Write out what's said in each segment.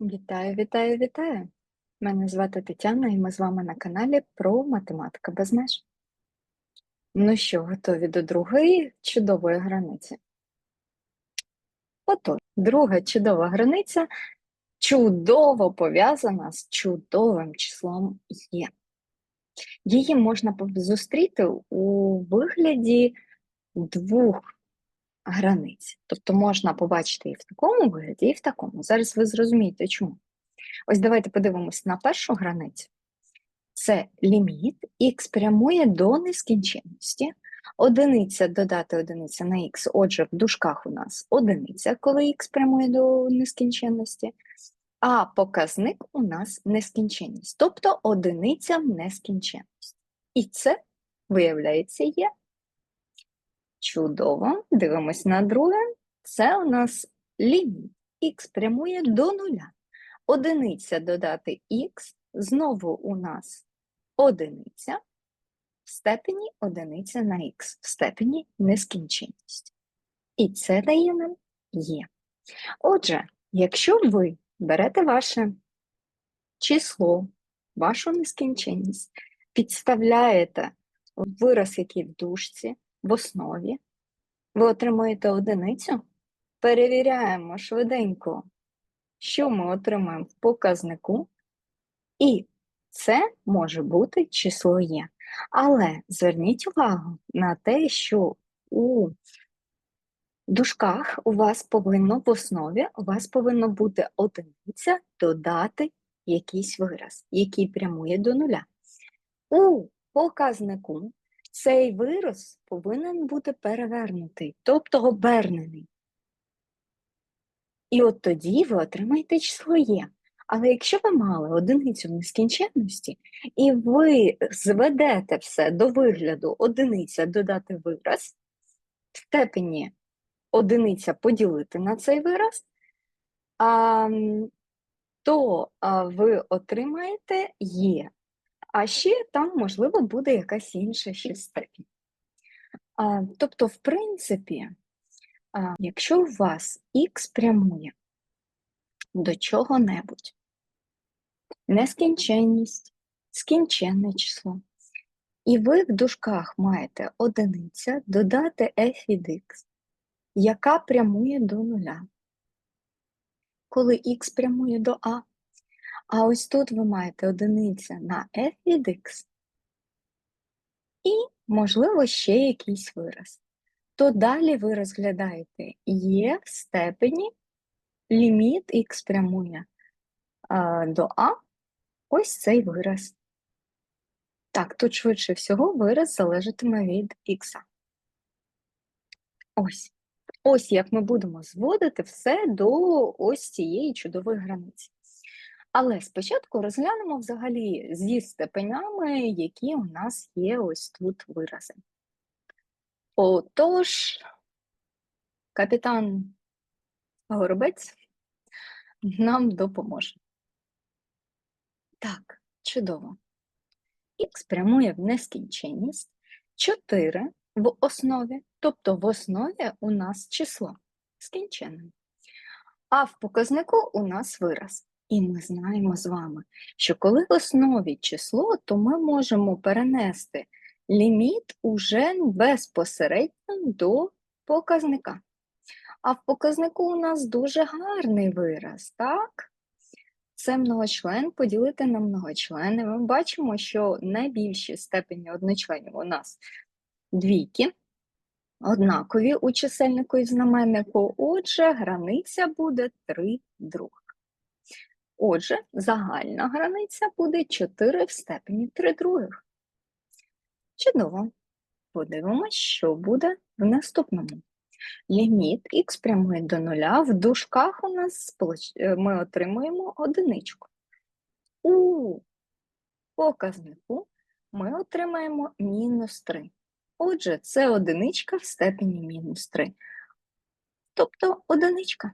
Вітаю, вітаю, вітаю! Мене звати Тетяна, і ми з вами на каналі про математика без меж. Ну що, готові до другої чудової границі? Отож, друга чудова границя чудово пов'язана з чудовим числом є. Її можна зустріти у вигляді двох границь. Тобто можна побачити і в такому вигляді, і в такому. Зараз ви зрозумієте, чому. Ось давайте подивимось на першу границю. Це ліміт, х прямує до нескінченності. Одиниця додати одиниця на х, отже, в дужках у нас одиниця, коли х прямує до нескінченності, а показник у нас нескінченність, тобто одиниця в нескінченності. І це, виявляється, є. Чудово, дивимось на друге. Це у нас ліміт. Х прямує до нуля. Одиниця додати х, знову у нас одиниця в степені одиниця на х, в степені нескінченність. І це дає нам є. Отже, якщо ви берете ваше число, вашу нескінченність, підставляєте вираз, який в дужці, в основі, ви отримуєте одиницю, перевіряємо швиденько, що ми отримаємо в показнику, і це може бути число є. Але зверніть увагу на те, що у дужках у вас повинно в основі у вас повинно бути одиниця додати якийсь вираз, який прямує до нуля. У показнику цей вираз повинен бути перевернутий, тобто обернений. І от тоді ви отримаєте число є. Але якщо ви мали одиницю в нескінченності, і ви зведете все до вигляду одиниця додати вираз, в степені одиниця поділити на цей вираз, а, то ви отримаєте є. А ще там, можливо, буде якась інша ще степінь. Тобто, в принципі, якщо у вас х прямує до чого-небудь, нескінченність, скінченне число, і ви в дужках маєте одиниця додати f від x, яка прямує до нуля. Коли х прямує до а, а ось тут ви маєте одиниця на f від x, і, можливо, ще якийсь вираз. То далі ви розглядаєте є в степені ліміт х прямує а, до а, ось цей вираз. Так, тут швидше всього вираз залежатиме від х. Ось. Ось як ми будемо зводити все до ось цієї чудової границі. Але спочатку розглянемо взагалі зі степенями, які у нас є ось тут вирази. Отож, капітан Горобець нам допоможе. Так, чудово. Х прямує в нескінченність 4 в основі, тобто в основі у нас число скінченне. А в показнику у нас вираз. І ми знаємо з вами, що коли в основі число, то ми можемо перенести ліміт уже безпосередньо до показника. А в показнику у нас дуже гарний вираз, так? Це многочлен поділити на многочлени. Ми бачимо, що найбільші степені одночленів у нас двійки, однакові у чисельнику і знаменнику, отже, границя буде 3 других. Отже, загальна границя буде 4 в степені 3 других. Чудово. Подивимось, що буде в наступному. Ліміт х прямує до нуля, в дужках у нас е, ми отримуємо одиничку. У показнику ми отримаємо мінус 3. Отже, це одиничка в степені мінус 3. Тобто одиничка.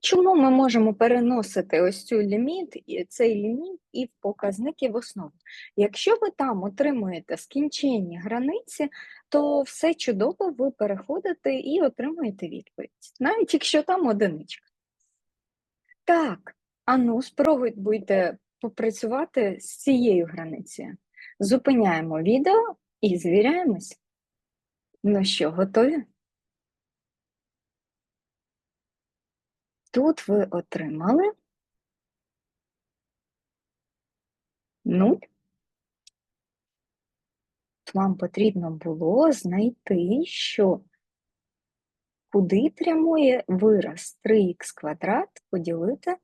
Чому ми можемо переносити ось цю ліміт, цей ліміт і в показники в основу? Якщо ви там отримуєте скінченні границі, то все чудово, ви переходите і отримуєте відповідь, навіть якщо там одиничка. Так, а ну, спробуйте попрацювати з цією границею. Зупиняємо відео і звіряємось. Ну що, готові? Тут ви отримали нуль. Вам потрібно було знайти, що куди прямує вираз 3х квадрат поділити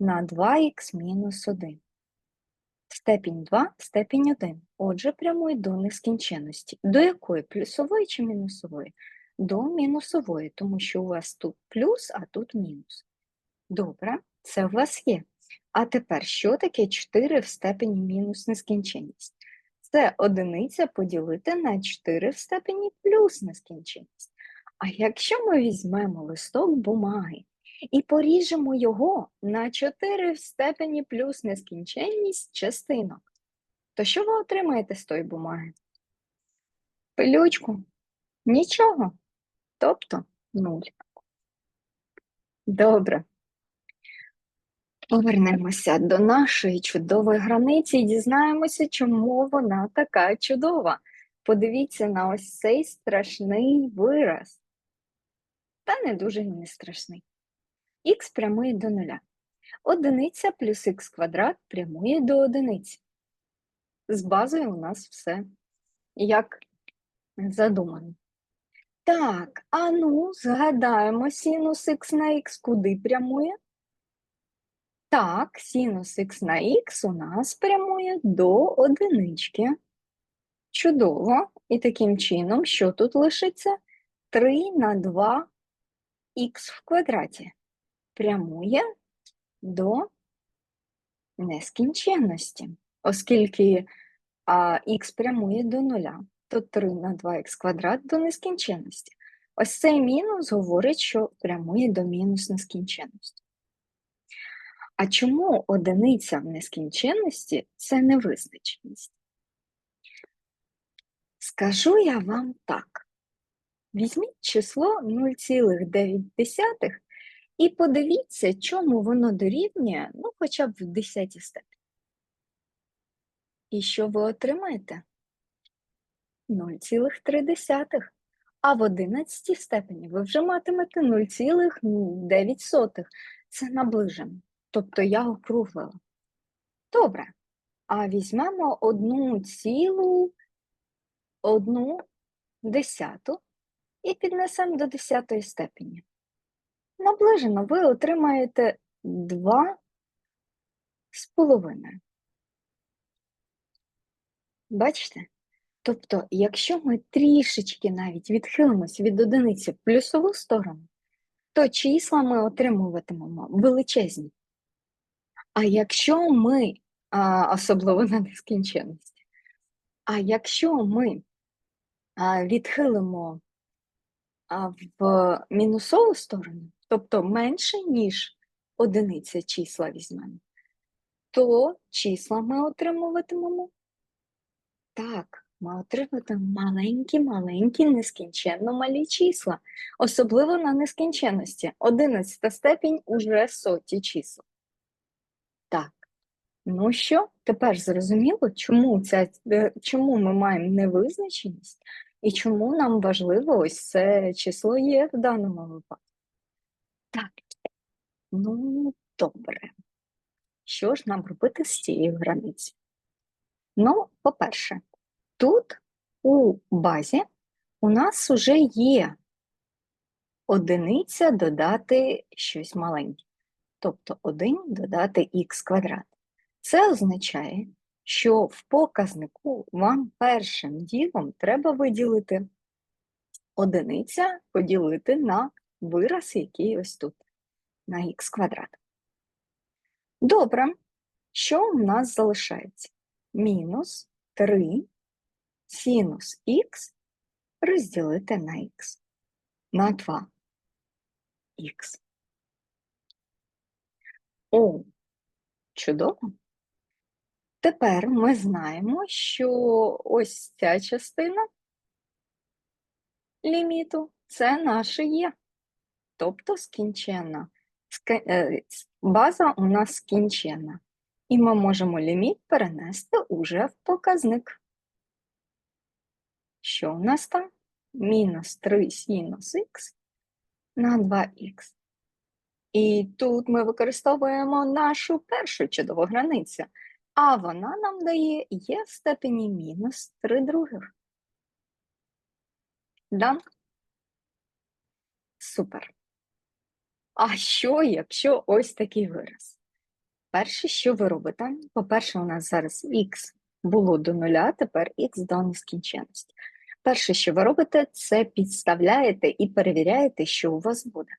на 2х мінус 1. Степінь 2, степінь 1. Отже, прямує до нескінченності. До якої? Плюсової чи мінусової? До мінусової, тому що у вас тут плюс, а тут мінус. Добре, це у вас є. А тепер, що таке 4 в степені мінус нескінченність? Це одиниця поділити на 4 в степені плюс нескінченність. А якщо ми візьмемо листок бумаги і поріжемо його на 4 в степені плюс нескінченність частинок, то що ви отримаєте з тої бумаги? Пилючку? Нічого. Тобто нуль. Добре. Повернемося до нашої чудової границі і дізнаємося, чому вона така чудова. Подивіться на ось цей страшний вираз. Та не дуже не страшний. Х прямує до нуля. Одиниця плюс х квадрат прямує до одиниці. З базою у нас все як задумано. Так, а ну, згадаємо синус х на х куди прямує? Так, синус х на х у нас прямує до одинички. Чудово. І таким чином, що тут лишиться? 3 на 2 х в квадраті прямує до нескінченності. Оскільки а, х прямує до нуля, то 3 на 2х квадрат до нескінченності. Ось цей мінус говорить, що прямує до мінус нескінченності. А чому одиниця в нескінченності це невизначеність? Скажу я вам так. Візьміть число 0,9 і подивіться, чому воно дорівнює, ну, хоча б в 10 степені. І що ви отримаєте? 0,3. А в 11 степені ви вже матимете 0,9. Це наближено. Тобто я округлила. Добре. А візьмемо одну цілу одну десяту і піднесемо до десятої степені. Наближено ви отримаєте 2 з половиною. Бачите? Тобто, якщо ми трішечки навіть відхилимось від одиниці в плюсову сторону, то числа ми отримуватимемо величезні. А якщо ми, а, особливо на нескінченності, а якщо ми а, відхилимо а, в мінусову сторону, тобто менше, ніж одиниця числа візьмемо, то числа ми отримуватимемо так, ми отримуватимемо маленькі-маленькі, нескінченно малі числа, особливо на нескінченності. Одинадцята степінь уже соті числа. Ну що, тепер зрозуміло, чому, ця, е, чому ми маємо невизначеність і чому нам важливо ось це число є в даному випадку. Так, ну добре. Що ж нам робити з цією границею? Ну, по-перше, тут у базі у нас вже є одиниця додати щось маленьке тобто 1 додати х квадрат. Це означає, що в показнику вам першим ділом треба виділити одиниця поділити на вираз, який ось тут, на х квадрат. Добре, що у нас залишається? Мінус 3 синус х розділити на х на 2х. О, чудово. Тепер ми знаємо, що ось ця частина ліміту це наше є, тобто скінченна, е, База у нас скінчена, і ми можемо ліміт перенести уже в показник. Що у нас там? Мінус 3 синус х на 2х. І тут ми використовуємо нашу першу чудову границю, а вона нам дає є в степені мінус 3 других. Да? Супер. А що, якщо ось такий вираз? Перше, що ви робите? По-перше, у нас зараз х було до нуля, тепер х до нескінченності. Перше, що ви робите, це підставляєте і перевіряєте, що у вас буде.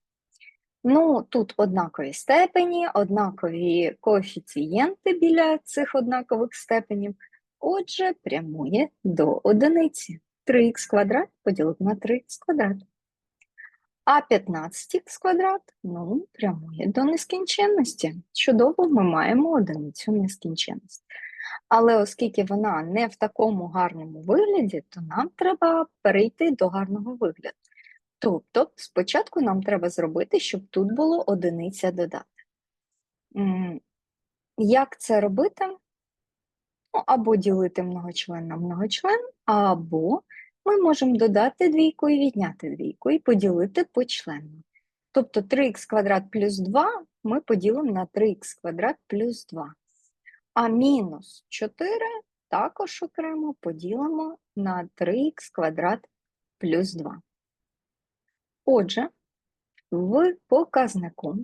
Ну, тут однакові степені, однакові коефіцієнти біля цих однакових степенів. Отже, прямує до одиниці. 3х квадрат поділити на 3х квадрат. А 15х квадрат ну, прямує до нескінченності. Чудово, ми маємо одиницю нескінченності. Але оскільки вона не в такому гарному вигляді, то нам треба перейти до гарного вигляду. Тобто, спочатку нам треба зробити, щоб тут було одиниця додати. Як це робити? Ну, або ділити многочлен на многочлен, або ми можемо додати двійку і відняти двійку, і поділити почленно. Тобто 3х квадрат плюс 2 ми поділимо на 3х квадрат плюс 2. А мінус 4 також окремо поділимо на 3х квадрат плюс 2. Отже, в показнику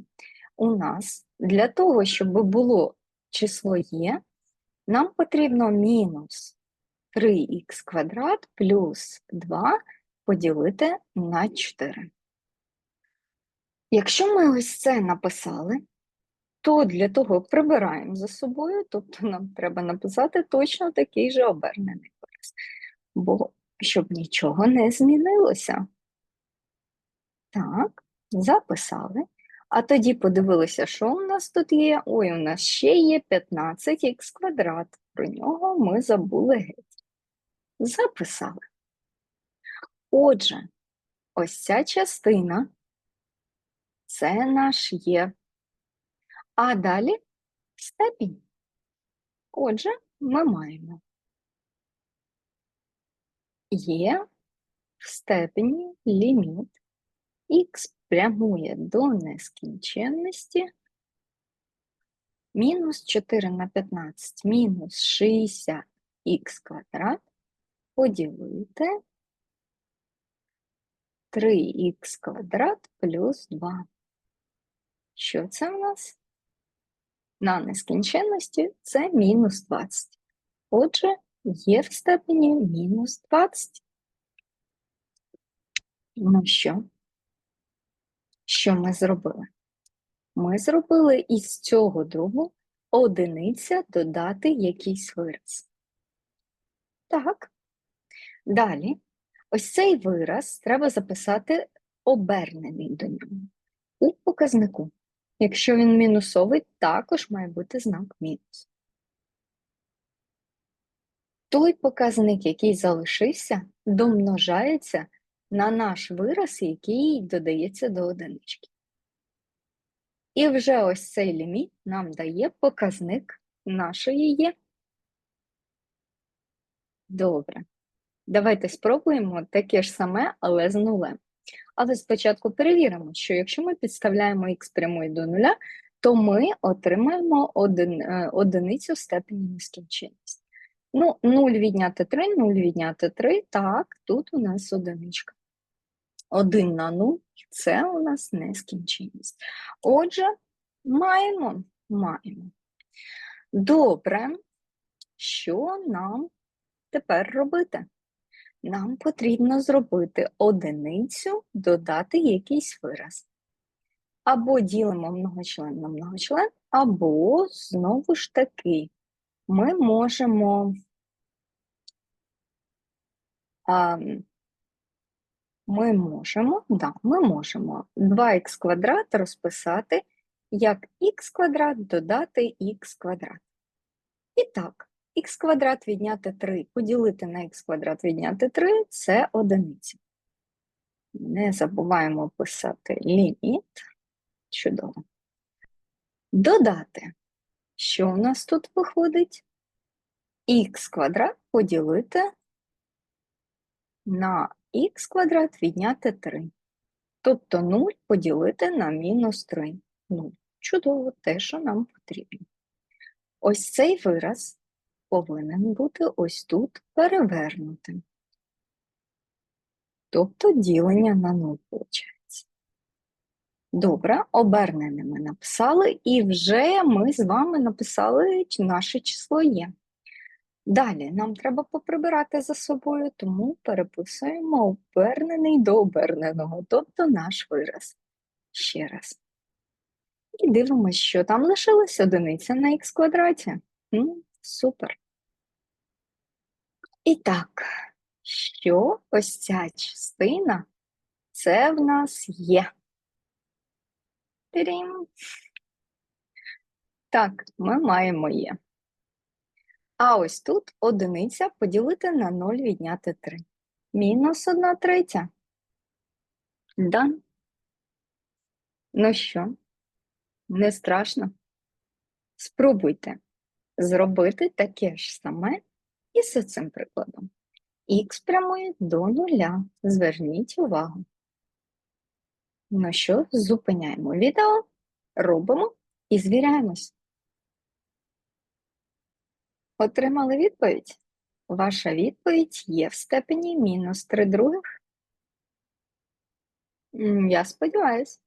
у нас для того, щоб було число є, нам потрібно мінус 3х квадрат плюс 2 поділити на 4. Якщо ми ось це написали, то для того прибираємо за собою, тобто нам треба написати точно такий же обернений вираз, бо щоб нічого не змінилося. Так, записали. А тоді подивилися, що у нас тут є. Ой, у нас ще є 15х квадрат. Про нього ми забули геть. Записали. Отже, ось ця частина це наш є. А далі степінь. Отже, ми маємо є в степені ліміт х прямує до нескінченності. Мінус 4 на 15 мінус 60х квадрат поділити 3х квадрат плюс 2. Що це у нас? На нескінченності це мінус 20. Отже, є в степені мінус 20. Ну що? Що ми зробили? Ми зробили із цього другу одиниця додати якийсь вираз. Так. Далі, ось цей вираз треба записати обернений до нього у показнику. Якщо він мінусовий, також має бути знак мінус. Той показник, який залишився, домножається на наш вираз, який додається до одинички. І вже ось цей ліміт нам дає показник нашої є. Добре. Давайте спробуємо таке ж саме, але з нулем. Але спочатку перевіримо, що якщо ми підставляємо х прямої до нуля, то ми отримаємо один, е, одиницю степені нескінченності. Ну, 0 відняти 3, 0 відняти 3, так, тут у нас одиничка. 1 на 0 це у нас нескінченність. Отже, маємо, маємо. Добре, що нам тепер робити? Нам потрібно зробити одиницю, додати якийсь вираз. Або ділимо многочлен на многочлен, або знову ж таки ми можемо ми можемо, да, ми можемо 2х квадрат розписати як х квадрат додати х квадрат. І так, х квадрат відняти 3 поділити на х квадрат відняти 3 це одиниця. Не забуваємо писати ліміт. Чудово. Додати. Що у нас тут виходить? Х квадрат поділити на х квадрат відняти 3. Тобто 0 поділити на мінус 3. 0. Чудово, те, що нам потрібно. Ось цей вираз повинен бути ось тут перевернутим. Тобто ділення на 0 виходить. Добре, обернене ми написали, і вже ми з вами написали наше число є. Далі нам треба поприбирати за собою, тому переписуємо обернений до оберненого, тобто наш вираз. Ще раз. І дивимося, що там лишилась одиниця на х квадраті. Ну, Супер. І так, що ось ця частина це в нас є. Тирім. Так, ми маємо є. А ось тут одиниця поділити на 0 відняти 3. Мінус 1 третя. Да? Ну що, не страшно? Спробуйте зробити таке ж саме і з цим прикладом. Х прямує до нуля. Зверніть увагу. Ну що, зупиняємо відео, робимо і звіряємось. Отримали відповідь? Ваша відповідь є в степені мінус 3 других. Я сподіваюся.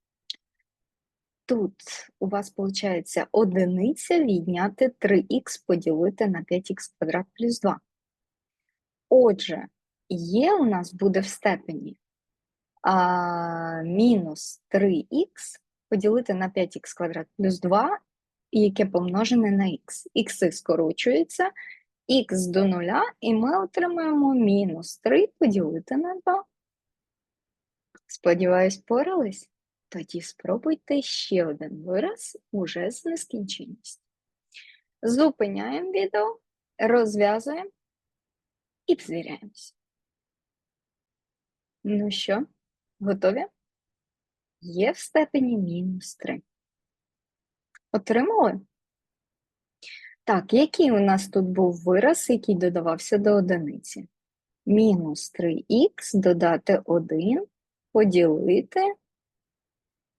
Тут у вас виходить одиниця відняти 3х поділити на 5х квадрат плюс 2. Отже, є у нас буде в степені а, мінус 3х поділити на 5х квадрат плюс 2, яке помножене на х. Х скорочується, х до нуля, і ми отримаємо мінус 3 поділити на 2. Сподіваюсь, порались? Тоді спробуйте ще один вираз уже з нескінченністю. Зупиняємо відео, розв'язуємо і звіряємося. Ну що, готові? Є в степені мінус 3. Отримали? Так, який у нас тут був вираз, який додавався до одиниці? Мінус 3х додати 1, поділити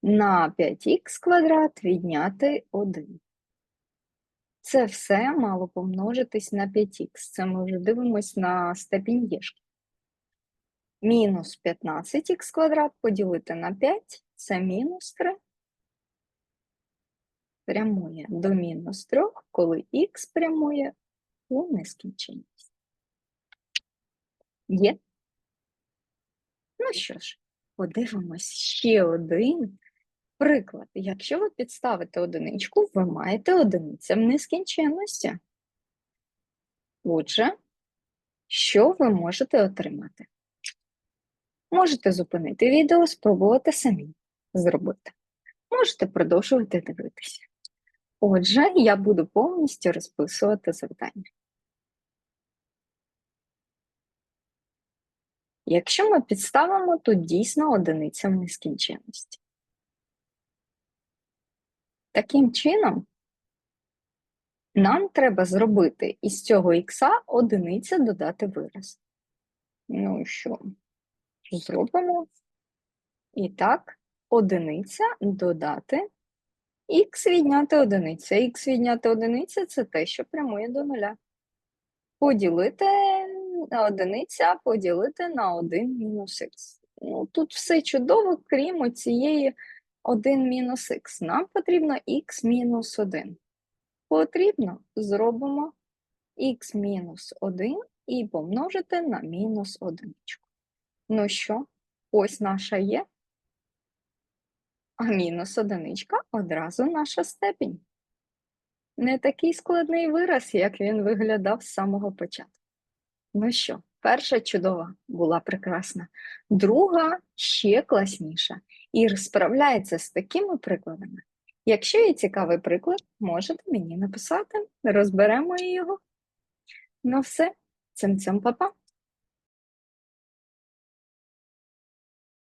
на 5х квадрат відняти 1. Це все мало помножитись на 5х. Це ми вже дивимося на степінь єшки. Мінус 15х квадрат поділити на 5 це мінус 3. Прямує до мінус 3, коли х прямує у нескінченність. Є? Ну що ж, подивимось ще один Приклад, якщо ви підставите одиничку, ви маєте одиниця в нескінченності. Отже, що ви можете отримати? Можете зупинити відео, спробувати самі зробити. Можете продовжувати дивитися. Отже, я буду повністю розписувати завдання. Якщо ми підставимо, то дійсно одиниця в нескінченності. Таким чином, нам треба зробити із цього х одиниця додати вираз. Ну що, зробимо. І так, одиниця додати х відняти одиниця. Х відняти одиниця це те, що прямує до нуля. Поділити одиниця, поділити на 1 мінус х. Ну, Тут все чудово, крім цієї 1 мінус х. Нам потрібно х мінус 1. Потрібно зробимо х мінус 1 і помножити на мінус 1. Ну що, ось наша є. А мінус одиничка одразу наша степінь. Не такий складний вираз, як він виглядав з самого початку. Ну що, перша чудова була прекрасна, друга ще класніша і справляється з такими прикладами. Якщо є цікавий приклад, можете мені написати, розберемо його. Ну все, цим цим папа.